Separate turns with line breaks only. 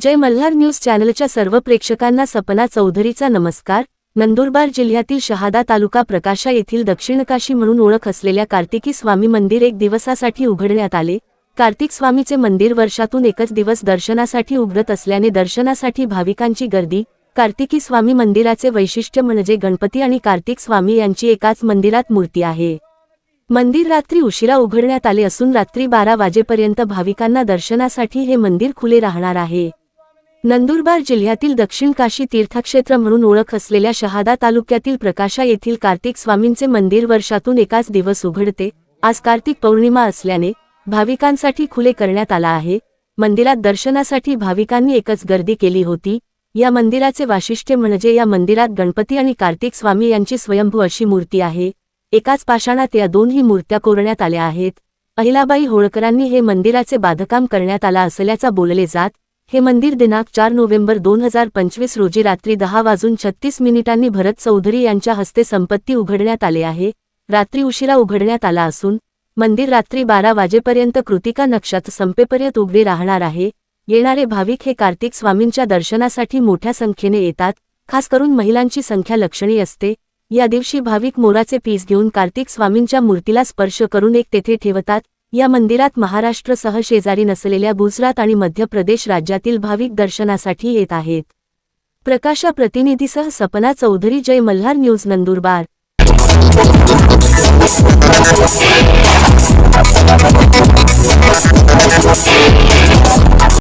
जय Malhar news चॅनलच्या सर्व प्रेक्षकांना सपना चौधरीचा नमस्कार. नंदुरबार जिल्ह्यातील शहादा तालुका प्रकाशा येथील दक्षिणकाशी म्हणून ओळख असलेल्या कार्तिकी स्वामी मंदिर एक दिवसासाठी उघडण्यात आले. कार्तिक स्वामीचे मंदिर वर्षातून एकच दिवस दर्शनासाठी उघडत असल्याने दर्शनासाठी भाविकांची गर्दी कार्तिकी स्वामी मंदिराचे वैशिष्ट्य म्हणजे गणपती आणि कार्तिक स्वामी यांची एकाच मंदिरात मूर्ती आहे. मंदिर रात्री उशिरा उघडण्यात आले असून रात्री बारा वाजेपर्यंत भाविकांना दर्शनासाठी हे मंदिर खुले राहणार आहे. नंदुरबार जिल्ह्यातील दक्षिण काशी तीर्थक्षेत्र म्हणून ओळख असलेल्या शहादा तालुक्यातील प्रकाशा येथील कार्तिक स्वामींचे मंदिर वर्षातून एकाच दिवस उघडते. आज कार्तिक पौर्णिमा असल्याने भाविकांसाठी खुले करण्यात आला आहे. मंदिरात दर्शनासाठी भाविकांनी एकच गर्दी केली होती. या मंदिराचे वाशिष्ट्य म्हणजे या मंदिरात गणपती आणि कार्तिक स्वामी यांची स्वयंभू अशी मूर्ती आहे. एकाच पाषाणात या दोनही मूर्त्या कोरण्यात आल्या आहेत. अहिलाबाई होळकरांनी हे मंदिराचे बांधकाम करण्यात आला असल्याचा बोलले जात हे मंदिर दिनांक चार नोव्हेंबर दोन हजार पंचवीस रोजी रात्री दहा वाजून छत्तीस मिनिटांनी भरत चौधरी यांच्या हस्ते संपत्ती उघडण्यात आले आहे. रात्री उशिरा उघडण्यात आला असून मंदिर रात्री बारा वाजेपर्यंत कृतिका नक्षात संपेपर्यंत उघडे राहणार आहे. येणारे भाविक हे कार्तिक स्वामींच्या दर्शनासाठी मोठ्या संख्येने येतात खास करून महिलांची संख्या लक्षणीय असते. या दिवशी भाविक मोराचे पीस घेऊन कार्तिक स्वामींच्या मूर्तीला स्पर्श करून एक तेथे ठेवतात. या मंदिरात महाराष्ट्रसह शेजारी नसलेल्या गुजरात आणि मध्य प्रदेश राज्यातील भाविक दर्शनासाठी येत आहेत. प्रकाशा प्रतिनिधीसह सपना चौधरी जय मल्हार न्यूज नंदुरबार.